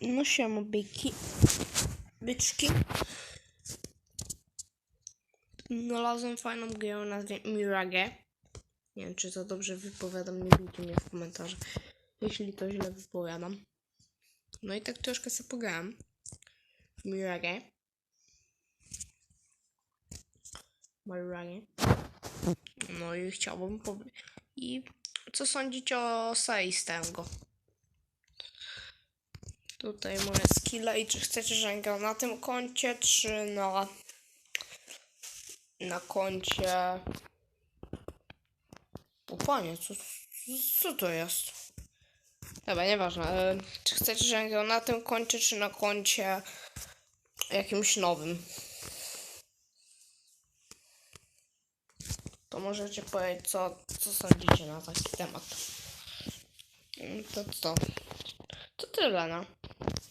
No siema, byki. Byczki. Znalazłem fajną grę o nazwie Mirage. Nie wiem, czy to dobrze wypowiadam, nie bijcie mnie w komentarzach, jeśli to źle wypowiadam. No i tak troszkę sobie pograłem w Mirage. Mirage. No i chciałbym powiedzieć. I co sądzicie o Seistęgo? Tutaj moje skille i czy chcecie, żebym grał na tym koncie, czy na na koncie o panie, co, co to jest? Dobra, nieważne. e, Czy chcecie, żebym grał na tym koncie, czy na koncie jakimś nowym? To możecie powiedzieć, co, co sądzicie na taki temat. Mm, To co? To tyle, no.